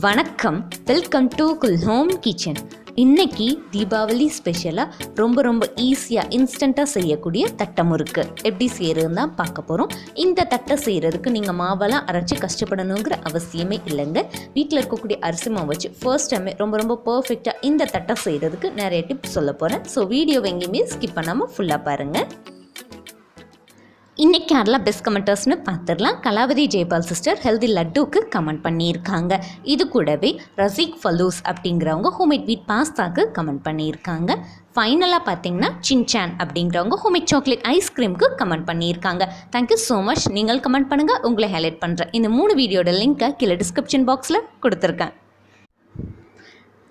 வணக்கம். Welcome to குல் home kitchen இன்னைக்கு தீபாவளி ஸ்பெஷலாக ரொம்ப ரொம்ப ஈஸியாக இன்ஸ்டண்ட்டாக செய்யக்கூடிய தட்டை முறுக்கு. எப்படி செய்யறதுன்னு தான் பார்க்க போகிறோம் இந்த தட்டை செய்கிறதுக்கு நீங்கள் மாவெல்லாம் அரைச்சி கஷ்டப்படணுங்கிற அவசியமே இல்லைங்க. வீட்டில் இருக்கக்கூடிய அரிசி மாவு வச்சு ஃபர்ஸ்ட் டைமே ரொம்ப ரொம்ப பர்ஃபெக்டாக இந்த தட்டை செய்கிறதுக்கு நிறைய டிப்ஸ் சொல்ல போகிறேன் ஸோ வீடியோ எங்கேயுமே ஸ்கிப் பண்ணாமல் ஃபுல்லாக பாருங்கள் இன்னைக்கு யாரெல்லாம் பெஸ்ட் கமெண்டர்ஸ்னு பார்த்துடலாம். கலாவதி ஜெயபால் சிஸ்டர் ஹெல்தி லட்டுக்கு கமெண்ட் பண்ணியிருக்காங்க. இது கூடவே ரசிக் ஃபலூஸ் அப்படிங்கிறவங்க ஹோம்மேட் வீட் பாஸ்தாக்கு கமெண்ட் பண்ணியிருக்காங்க. ஃபைனலாக பார்த்தீங்கன்னா சின்சான் அப்படிங்கிறவங்க ஹோம்மேட் சாக்லேட் ஐஸ்கிரீமுக்கு கமெண்ட் பண்ணியிருக்காங்க. தேங்க்யூ ஸோ மச் நீங்கள் கமெண்ட் பண்ணுங்கள் உங்களை ஹைலைட் பண்ணுறேன் இந்த மூணு வீடியோட லிங்க்கை கீழே டிஸ்கிரிப்ஷன் பாக்ஸில் கொடுத்துருக்கேன்.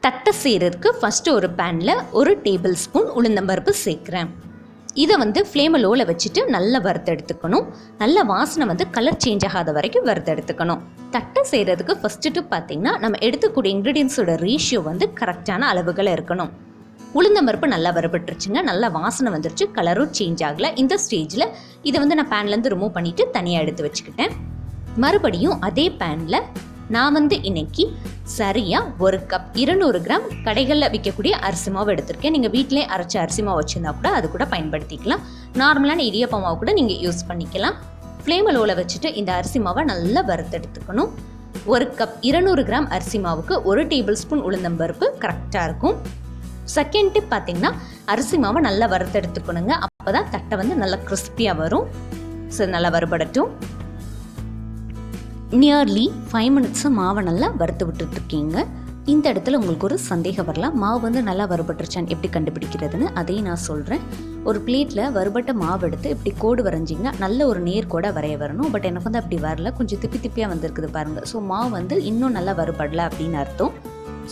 தட்டை செய்கிறதுக்கு ஃபஸ்ட்டு ஒரு பேனில் ஒரு டேபிள் ஸ்பூன் உளுந்தம்பருப்பு சேர்க்குறேன். இதை வந்து ஃப்ளேமை லோவில் வச்சுட்டு நல்லா வறுத்தெடுத்துக்கணும் நல்ல வாசனை வந்து கலர் சேஞ்ச் ஆகாத வரைக்கும் வறுத்தெடுத்துக்கணும் தட்டை செய்கிறதுக்கு ஃபஸ்ட்டு பார்த்தீங்கன்னா நம்ம எடுத்துக்கூடிய இன்க்ரீடியன்ஸோட ரேஷியோ வந்து கரெக்டான அளவுகள் இருக்கணும். உளுந்தம்பருப்பு நல்லா வறுபட்டுருச்சுங்க. நல்லா வாசனை வந்துருச்சு. கலரும் சேஞ்ச் ஆகலை. இந்த ஸ்டேஜில் இதை வந்து நான் பேன்லேருந்து ரிமூவ் பண்ணிவிட்டு தனியாக எடுத்து வச்சுக்கிட்டேன். மறுபடியும் அதே பேனில் நான் வந்து இன்னைக்கு சரியாக ஒரு கப் இருநூறு கிராம் கடைகளில் விற்கக்கூடிய அரிசி மாவு எடுத்திருக்கேன். நீங்கள் வீட்டிலே அரைச்ச அரிசி மாவு வச்சுருந்தா கூட அது கூட பயன்படுத்திக்கலாம். நார்மலான இடியப்ப மாவு கூட நீங்கள் யூஸ் பண்ணிக்கலாம். ஃப்ளேம் லோவில் வச்சுட்டு இந்த அரிசி மாவை நல்லா வறுத்தெடுத்துக்கணும் ஒரு கப் இருநூறு கிராம் அரிசி மாவுக்கு ஒரு டேபிள் ஸ்பூன் உளுந்தம்பருப்பு கரெக்டாக இருக்கும். செகண்ட் டிப் பார்த்தீங்கன்னா அரிசி மாவை நல்லா வறுத்தெடுத்துக்கணுங்க அப்போ தான் தட்டை வந்து நல்லா கிறிஸ்பியாக வரும். ஸோ நல்லா வறுபடட்டும். நியர்லி ஃபைவ் மினிட்ஸாக மாவை நல்லா வறுத்து விட்டுட்ருக்கீங்க. இந்த இடத்துல உங்களுக்கு ஒரு சந்தேகம் வரலாம். மாவு வந்து நல்லா வறுபட்டுருச்சான்னு எப்படி கண்டுபிடிக்கிறதுன்னு அதையும் நான் சொல்கிறேன் ஒரு பிளேட்டில் வறுபட்ட மாவு எடுத்து இப்படி கோடு வரைஞ்சிங்கன்னா நல்ல ஒரு நேர் வரைய வரணும். பட் எனக்கு வந்து அப்படி வரல. கொஞ்சம் திப்பி திப்பியாக வந்திருக்குது பாருங்கள் ஸோ மாவு வந்து இன்னும் நல்லா வறுபடல அப்படின்னு அர்த்தம்.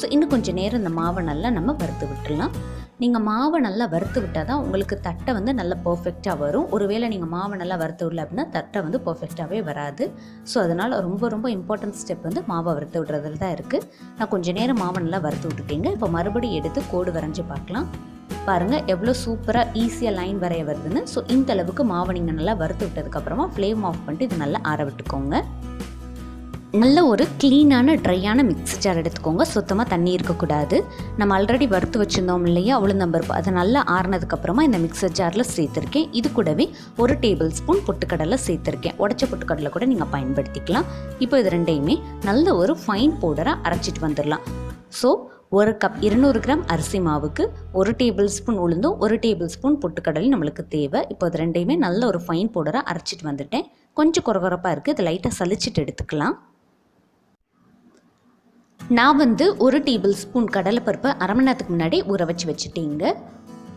ஸோ இன்னும் கொஞ்சம் நேரம் இந்த மாவை நல்லா நம்ம வறுத்து விட்டுடலாம். நீங்கள் மாவை நல்லா வறுத்து விட்டால் தான் உங்களுக்கு தட்டை வந்து நல்லா பர்ஃபெக்டாக வரும். ஒருவேளை நீங்கள் மாவை நல்லா வறுத்து விடல அப்படின்னா தட்டை வந்து பர்ஃபெக்டாகவே வராது. ஸோ அதனால் ரொம்ப ரொம்ப இம்பார்ட்டன்ட் ஸ்டெப் வந்து மாவை வறுத்து விடுறதுல தான் இருக்குது நான் கொஞ்சம் நேரம் மாவை நல்லா வறுத்து விட்டுட்டீங்க. இப்போ மறுபடியும் எடுத்து கோடு வரைஞ்சி பார்க்கலாம். பாருங்கள் எவ்வளோ சூப்பராக ஈஸியாக லைன் வரைய வருதுன்னு. ஸோ இந்த அளவுக்கு மாவை நீங்கள் நல்லா வறுத்து விட்டதுக்கப்புறமா ஃப்ளேம் ஆஃப் பண்ணிட்டு இது நல்லா ஆற விட்டுக்கோங்க. நல்ல ஒரு க்ளீனான ட்ரையான மிக்ஸி ஜார் எடுத்துக்கோங்க. சுத்தமாக தண்ணி இருக்கக்கூடாது. நம்ம ஆல்ரெடி வறுத்து வச்சுருந்தோம் இல்லையா உளுந்தம்பருப்பு. அது நல்லா ஆறுனதுக்கப்புறமா இந்த மிக்சர் ஜாரில் சேர்த்துருக்கேன். இது கூடவே ஒரு டேபிள் ஸ்பூன் பொட்டுக்கடலை சேர்த்துருக்கேன். உடச்ச பொட்டுக்கடலை கூட நீங்கள் பயன்படுத்திக்கலாம். இப்போ இது ரெண்டையுமே நல்ல ஒரு ஃபைன் பவுடராக அரைச்சிட்டு வந்துடலாம். ஸோ ஒரு கப் இருநூறு கிராம் அரிசி மாவுக்கு ஒரு டேபிள் ஸ்பூன் உளுந்தும் ஒரு டேபிள் ஸ்பூன் பொட்டுக்கடலையும் நம்மளுக்கு தேவை. இப்போ இது ரெண்டையுமே நல்ல ஒரு ஃபைன் பவுடராக அரைச்சிட்டு வந்துட்டேன். கொஞ்சம் குறகுறப்பாக இருக்குது இது லைட்டாக சலிச்சிட்டு எடுத்துக்கலாம். நான் வந்து ஒரு டேபிள் ஸ்பூன் கடலைப்பருப்பை அரை மணி நேரத்துக்கு முன்னாடி ஊற வச்சு வச்சுட்டேங்க.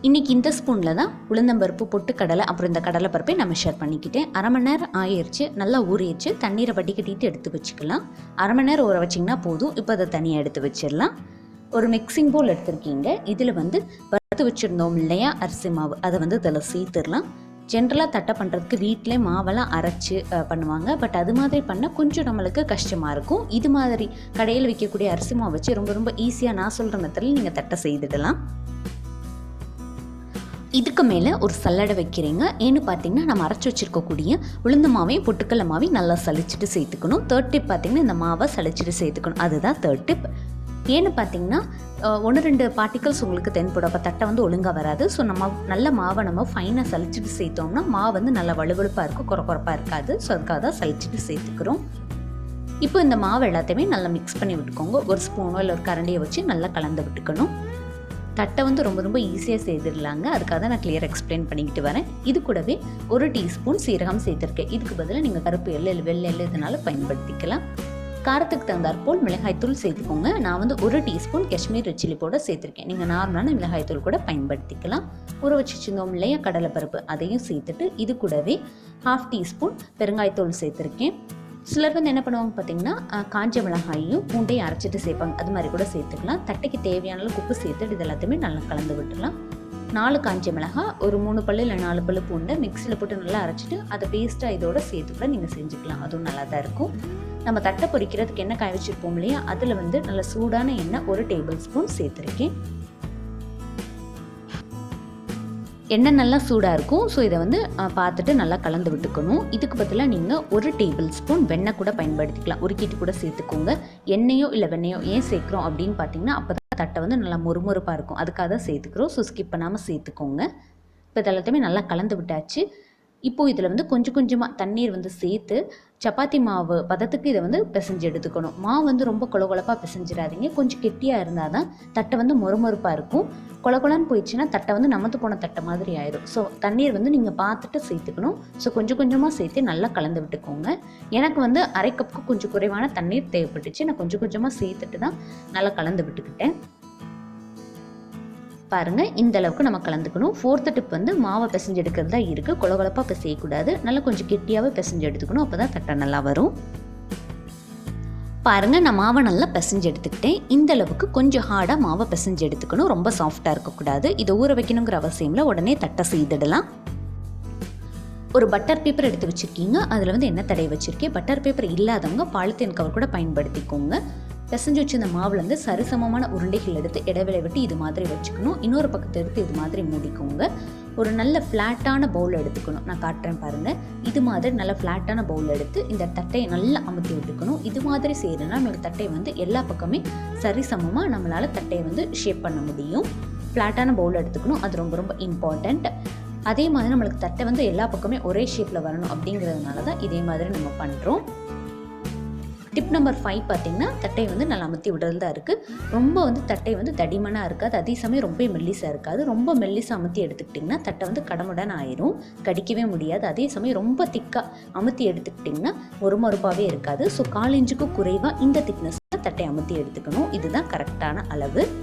இன்றைக்கி இந்த ஸ்பூனில் தான் உளுந்தம்பருப்பு பொட்டு கடலை அப்புறம் இந்த கடலைப்பருப்பை நம்ம ஷேர் பண்ணிக்கிட்டேன். அரை மணி நேரம் ஆயிடுச்சு நல்லா ஊறிடுச்சு. தண்ணீரை வடிகட்டிட்டு எடுத்து வச்சுக்கலாம். அரை மணி நேரம் ஊற வச்சிங்கன்னா போதும். இப்போ அதை தனியாக எடுத்து வச்சிடலாம். ஒரு மிக்சிங் போல் எடுத்திருக்கீங்க. இதில் வந்து வறுத்து வச்சுருந்தோம் இல்லையா? அரிசி மாவு. அதை வந்து இதில் சேர்த்துடலாம். ஜென்ரலாக தட்டை பண்ணுறதுக்கு வீட்டிலே மாவெல்லாம் அரைச்சி பண்ணுவாங்க. பட் அது மாதிரி பண்ணால் கொஞ்சம் நம்மளுக்கு கஷ்டமாக இருக்கும். இது மாதிரி கடையில் விற்கக்கூடிய அரிசி மாவு வச்சு ரொம்ப ரொம்ப ஈஸியாக நான் சொல்கிற மெத்தடில் நீங்கள் தட்டை செய்துடலாம். இதுக்கு மேலே ஒரு சல்லடை வைக்கிறீங்க. ஏன்னு பார்த்தீங்கன்னா நம்ம அரைச்சி வச்சுருக்கக்கூடிய உளுந்த மாவையும் பொட்டுக்கல்ல மாவையும் நல்லா சலிச்சிட்டு சேர்த்துக்கணும். தேர்ட் டிப் பார்த்தீங்கன்னா இந்த மாவை சளிச்சிட்டு சேர்த்துக்கணும். அதுதான் தேர்ட் டிப் ஏன்னு பார்த்தீங்கன்னா ஒன்று ரெண்டு பார்ட்டிகல்ஸ் உங்களுக்கு தென்படும். அப்போ தட்டை வந்து ஒழுங்காக வராது. ஸோ நம்ம நல்ல மாவை நம்ம ஃபைனாக சளிச்சிட்டு சேர்த்தோம்னா மாவு வந்து நல்லா வலுவழுப்பாக இருக்கும் குறை இருக்காது. ஸோ அதுக்காக தான் சலிச்சிட்டு சேர்த்துக்கிறோம். இப்போ இந்த மாவு எல்லாத்தையுமே நல்லா மிக்ஸ் பண்ணி விட்டுக்கோங்க. ஒரு ஸ்பூனோ இல்லை ஒரு கரண்டியை வச்சு நல்லா கலந்து விட்டுக்கணும். தட்டை வந்து ரொம்ப ரொம்ப ஈஸியாக செய்திடலாங்க அதுக்காக தான் நான் கிளியர் எக்ஸ்பிளைன் பண்ணிக்கிட்டு வரேன். இது கூடவே ஒரு டீஸ்பூன் சீரகம் சேர்த்துருக்கேன். இதுக்கு பதிலாக நீங்கள் கருப்பு எள்ளு வெள்ளை எள்ளு இதனால் பயன்படுத்திக்கலாம். காரத்துக்கு தகுந்தாற்போல் மிளகாய்த்தூள் சேர்த்துக்கோங்க. நான் வந்து ஒரு teaspoon Kashmir red chilli powder சேர்த்துருக்கேன். நீங்கள் நார்மலான மிளகாய்த்தூள் கூட பயன்படுத்திக்கலாம். ஊற வச்சு இல்லையா கடலைப்பருப்பு அதையும் சேர்த்துட்டு இது கூடவே ஹாஃப் டீஸ்பூன் பெருங்காயத்தூள் சேர்த்துருக்கேன். சிலர் வந்து என்ன பண்ணுவாங்க பார்த்தீங்கன்னா காஞ்ச மிளகாயும் பூண்டையும் அரைச்சிட்டு சேர்ப்பாங்க. அது மாதிரி கூட சேர்த்துக்கலாம். தட்டைக்கு தேவையான உப்பு சேர்த்துட்டு இது எல்லாத்தையுமே நல்லா கலந்து விட்டுலாம் நாலு காஞ்ச மிளகாய் ஒரு மூணு பல்லு இல்லை நாலு பல்லு பூண்டை மிக்சியில் போட்டு நல்லா அரைச்சிட்டு அதை பேஸ்ட்டாக இதோட சேர்த்து கூட நீங்கள் செஞ்சுக்கலாம். அதுவும் நல்லா தான் இருக்கும். நம்ம தட்டை பொரிக்கிறதுக்கு எண்ணெய் காய வச்சுருப்போம் இல்லையா? அதில் வந்து நல்ல சூடான எண்ணெய் ஒரு டேபிள் ஸ்பூன் சேர்த்துருக்கேன். எண்ணெய் நல்லா சூடாக இருக்கும். ஸோ இதை வந்து பார்த்துட்டு நல்லா கலந்து விட்டுக்கணும். இதுக்கு பதிலாக நீங்கள் ஒரு டேபிள் ஸ்பூன் வெண்ணெய் கூட பயன்படுத்திக்கலாம். உருக்கிட்டு கூட சேர்த்துக்கோங்க. எண்ணெயோ இல்லை வெண்ணையோ ஏன் சேர்க்குறோம் அப்படின்னு பார்த்தீங்கன்னா அப்போ தான் தட்டை வந்து நல்லா மொறுமொறுப்பாக இருக்கும். அதுக்காக தான் சேர்த்துக்கிறோம். ஸோ ஸ்கிப் பண்ணாமல் சேர்த்துக்கோங்க. இப்போ இதெல்லாத்தையுமே நல்லா கலந்து விட்டாச்சு. இப்போது இதில் வந்து கொஞ்சம் கொஞ்சமாக தண்ணீர் வந்து சேர்த்து சப்பாத்தி மாவு பதத்துக்கு இதை வந்து பிசைஞ்சு எடுத்துக்கணும். மாவு வந்து ரொம்ப கொல பிசைஞ்சிடாதீங்க. கொஞ்சம் கெட்டியாக இருந்தால் தான் தட்டை வந்து மொறுமொறுப்பாக இருக்கும். குளகுலான்னு போயிடுச்சுன்னா தட்டை வந்து நமத்து போன தட்டை மாதிரி ஆயிடும் ஸோ தண்ணீர் வந்து நீங்கள் பார்த்துட்டு சேர்த்துக்கணும். ஸோ கொஞ்சம் கொஞ்சமாக சேர்த்து நல்லா கலந்து விட்டுக்கோங்க. எனக்கு வந்து அரை கப்புக்கு கொஞ்சம் குறைவான தண்ணீர் தேவைப்பட்டுச்சு. நான் கொஞ்சம் கொஞ்சமாக சேர்த்துட்டு தான் நல்லா கலந்து விட்டுக்கிட்டேன். பாருங்கள் இந்த அளவுக்கு நம்ம கலந்துக்கணும். ஃபோர்த்து டிப் வந்து மாவை பிசைஞ்சு எடுக்கிறது தான் இருக்குது கொலகொலப்பாக பிசையக்கூடாது. நல்லா கொஞ்சம் கெட்டியாகவே பிசைஞ்சு எடுத்துக்கணும். அப்போ தான் தட்டை நல்லா வரும். பாருங்கள் நான் மாவை நல்லா பிசைஞ்சு எடுத்துக்கிட்டேன். இந்த அளவுக்கு கொஞ்சம் ஹார்டாக மாவை பிசைஞ்சு எடுத்துக்கணும். ரொம்ப சாஃப்டாக இருக்கக்கூடாது. இதை ஊற வைக்கணுங்கிற அவசியமில் உடனே தட்டை செய்திடலாம். ஒரு பட்டர் பேப்பர் எடுத்து வச்சுருக்கீங்க. அதில் வந்து என்ன தடையை வச்சுருக்கேன்? பட்டர் பேப்பர் இல்லாதவங்க பாலித்தீன் கவர் கூட பயன்படுத்திக்கோங்க. பிசைஞ்சு வச்சிருந்த மாவுல இருந்து சரிசமமான உருண்டைகள் எடுத்து இடைவேளை விட்டு இது மாதிரி வச்சுக்கணும். இன்னொரு பக்கத்தை எடுத்து இது மாதிரி மூடிக்கோங்க. ஒரு நல்ல ஃப்ளாட்டான பவுல் எடுத்துக்கணும். நான் காட்டுறேன் பாருங்கள் இது மாதிரி நல்ல ஃப்ளாட்டான பவுல் எடுத்து இந்த தட்டையை நல்லா அமுத்தி விட்டுக்கணும். இது மாதிரி செய்யணும்னா நம்மளுக்கு தட்டையை வந்து எல்லா பக்கமே சரிசமமாக நம்மளால் தட்டையை வந்து ஷேப் பண்ண முடியும். ஃப்ளாட்டான பவுல் எடுத்துக்கணும். அது ரொம்ப ரொம்ப இம்பார்ட்டண்ட் அதே மாதிரி நம்மளுக்கு தட்டை வந்து எல்லா பக்கமே ஒரே ஷேப்பில் வரணும் அப்படிங்கிறதுனால தான் இதே மாதிரி நம்ம பண்ணுறோம் டிப் நம்பர் ஃபைவ் பார்த்தீங்கன்னா தட்டை வந்து நல்லா அமுத்தி விடுறது தான் இருக்குது ரொம்ப வந்து தட்டை வந்து தடிமனாக இருக்காது. அதே சமயம் ரொம்ப மெல்லிசாக இருக்காது. ரொம்ப மெல்லிசாக அமுத்தி எடுத்துக்கிட்டிங்கன்னா தட்டை வந்து கடமுடன் ஆயிரும். கடிக்கவே முடியாது. அதே சமயம் ரொம்ப திக்காக அமுத்தி எடுத்துக்கிட்டிங்கன்னா ஒரு மறுப்பாகவே இருக்காது. ஸோ கால் குறைவாக இந்த திக்னஸ் தட்டை அமுத்தி எடுத்துக்கணும். இதுதான் கரெக்டான அளவு.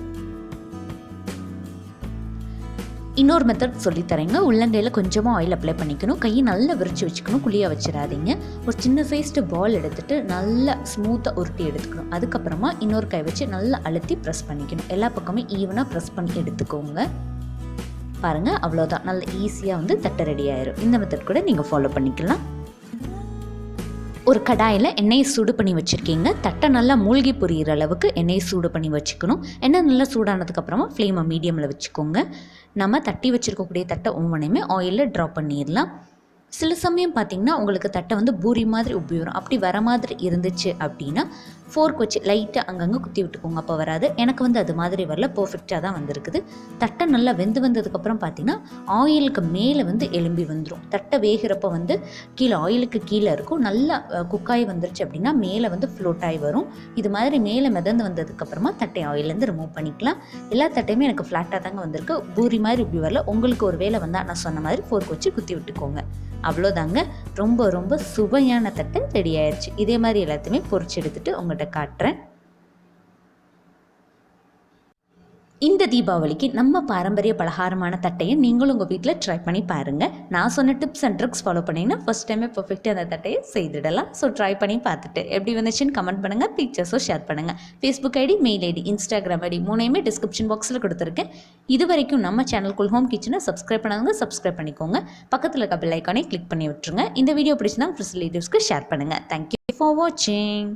இன்னொரு மெத்தட் சொல்லித்தரேங்க. உள்ளங்கையில் கொஞ்சமாக ஆயில் அப்ளை பண்ணிக்கணும். கையை நல்லா விரிச்சு வச்சுக்கணும். குழியாக வச்சிடாதீங்க. ஒரு சின்ன சைஸ்டு பால் எடுத்துகிட்டு நல்லா ஸ்மூத்தாக உருட்டி எடுத்துக்கணும். அதுக்கப்புறமா இன்னொரு கை வச்சு நல்லா அழுத்தி ப்ரெஸ் பண்ணிக்கணும். எல்லா பக்கமும் ஈவனாக ப்ரெஸ் பண்ணி எடுத்துக்கோங்க. பாருங்கள் அவ்வளோதான் நல்லா ஈஸியாக வந்து தட்டை ரெடி ஆயிரும். இந்த மெத்தட் கூட நீங்கள் ஃபாலோ பண்ணிக்கலாம். ஒரு கடாயில் எண்ணெயை சூடு பண்ணி வச்சுருக்கீங்க. தட்டை நல்லா மூழ்கி புரியிற அளவுக்கு எண்ணெயை சூடு பண்ணி வச்சுக்கணும். எண்ணெய் நல்லா சூடானதுக்கப்புறமா ஃப்ளேமை மீடியமில் வச்சுக்கோங்க. நம்ம தட்டி வச்சுருக்கக்கூடிய தட்டை ஒவ்வொன்றையுமே ஆயிலில் ட்ராப் பண்ணிடலாம். சில சமயம் பார்த்திங்கன்னா உங்களுக்கு தட்டை வந்து பூரி மாதிரி உபயோகம் அப்படி வர மாதிரி இருந்துச்சு அப்படின்னா ஃபோர்க் வச்சு லைட்டாக அங்கங்கே குத்தி விட்டுக்கோங்க அப்போ வராது. எனக்கு வந்து அது மாதிரி வரல பர்ஃபெக்டாக தான் வந்திருக்குது. தட்டை நல்லா வெந்து வந்ததுக்கப்புறம் பார்த்திங்கன்னா ஆயிலுக்கு மேலே வந்து எலும்பி வந்துடும் தட்டை வேகிறப்ப வந்து கீழே ஆயிலுக்கு கீழே இருக்கும். நல்லா குக்காய் வந்துருச்சு அப்படின்னா மேலே வந்து ஃப்ளோட் ஆகி வரும். இது மாதிரி மேலே மிதந்து வந்ததுக்கப்புறமா தட்டை ஆயிலேருந்து ரிமூவ் பண்ணிக்கலாம். எல்லா தட்டையுமே எனக்கு ஃப்ளாட்டாக தாங்க வந்திருக்கு. பூரி மாதிரி இப்படி வரல. உங்களுக்கு ஒரு வேலை வந்தால் நான் சொன்ன மாதிரி ஃபோர்க் வச்சு குத்தி விட்டுக்கோங்க. அவ்வளோதாங்க. ரொம்ப ரொம்ப சுவையான தட்டை ரெடி ஆயிடுச்சு இதே மாதிரி எல்லாத்தையுமே பொரிச்சு எடுத்துட்டு உங்கள்கிட்ட காட்டுறேன். இந்த தீபாவளிக்கு நம்ம பாரம்பரிய பலகாரமான தட்டையை நீங்களும் உங்கள் வீட்டில் ட்ரை பண்ணி பாருங்கள் நான் சொன்ன டிப்ஸ் அண்ட் ட்ரிக்ஸ் ஃபாலோ பண்ணிங்கன்னா ஃபஸ்ட் டைமே பர்ஃபெக்டாக அந்த தட்டையை செய்திடலாம். ஸோ ட்ரை பண்ணி பார்த்துட்டு எப்படி வந்துச்சுன்னு கமெண்ட் பண்ணுங்கள் பிக்சர்ஸும் ஷேர் பண்ணுங்கள் Facebook ID mail ID Instagram ID மூணையுமே description பாக்ஸில் கொடுத்துருக்கேன். இது வரைக்கும் நம்ம சேனல் ஹோம் கிச்சனை சப்ஸ்கிரைப் பண்ணாதவங்க சப்ஸ்கிரைப் பண்ணிக்கோங்க. பக்கத்தில் இருக்க பெல் ஐக்கானே கிளிக் பண்ணி விட்டுருங்க. இந்த வீடியோ பிடிச்சிருந்தா ஃப்ரெண்ட்ஸ் ரிலேட்டிவ்ஸ்க்கு ஷேர் பண்ணுங்கள் தேங்க்யூ ஃபார் வாட்சிங்